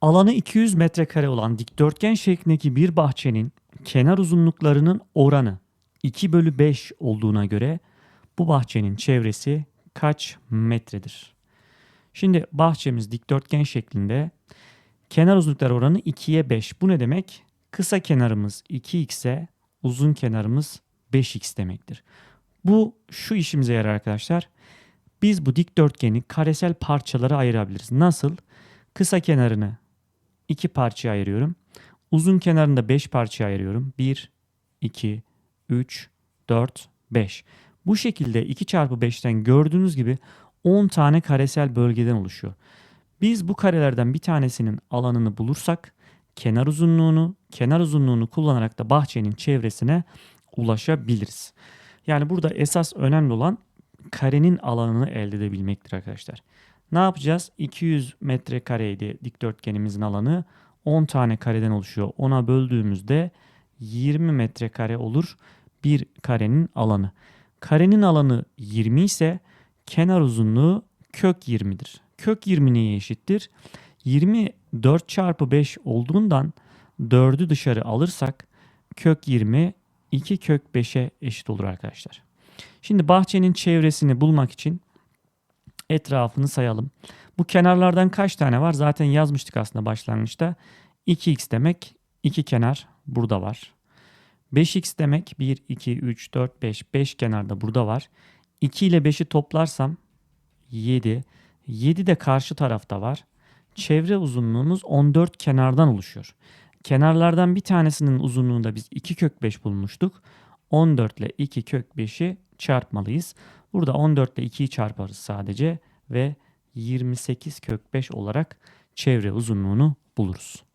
Alanı 200 metrekare olan dikdörtgen şeklindeki bir bahçenin kenar uzunluklarının oranı 2 bölü 5 olduğuna göre bu bahçenin çevresi kaç metredir? Şimdi bahçemiz dikdörtgen şeklinde kenar uzunluklar oranı 2'ye 5. Bu ne demek? Kısa kenarımız 2x ise uzun kenarımız 5x demektir. Bu şu işimize yarar arkadaşlar. Biz bu dikdörtgeni karesel parçalara ayırabiliriz. Nasıl? Kısa kenarını iki parçaya ayırıyorum. Uzun kenarını da 5 parçaya ayırıyorum. 1, 2, 3, 4, 5. Bu şekilde 2 çarpı 5'ten gördüğünüz gibi 10 tane karesel bölgeden oluşuyor. Biz bu karelerden bir tanesinin alanını bulursak kenar uzunluğunu, kenar uzunluğunu kullanarak da bahçenin çevresine ulaşabiliriz. Yani burada esas önemli olan karenin alanını elde edebilmektir arkadaşlar. Ne yapacağız? 200 metrekareydi dikdörtgenimizin alanı. 10 tane kareden oluşuyor. 10'a böldüğümüzde 20 metrekare olur bir karenin alanı. Karenin alanı 20 ise kenar uzunluğu kök 20'dir. Kök 20 neye eşittir? 20 4 çarpı 5 olduğundan 4'ü dışarı alırsak kök 20 2 kök 5'e eşit olur arkadaşlar. Şimdi bahçenin çevresini bulmak için etrafını sayalım. Bu kenarlardan kaç tane var? Zaten yazmıştık aslında başlangıçta. 2x demek 2 kenar burada var. 5x demek 1, 2, 3, 4, 5. 5 kenar da burada var. 2 ile 5'i toplarsam 7. 7 de karşı tarafta var. Çevre uzunluğumuz 14 kenardan oluşuyor. Kenarlardan bir tanesinin uzunluğunda biz 2 kök 5 bulmuştuk. 14 ile 2 kök 5'i çarpmalıyız. Burada 14 ile 2'yi çarparız sadece ve 28 kök 5 olarak çevre uzunluğunu buluruz.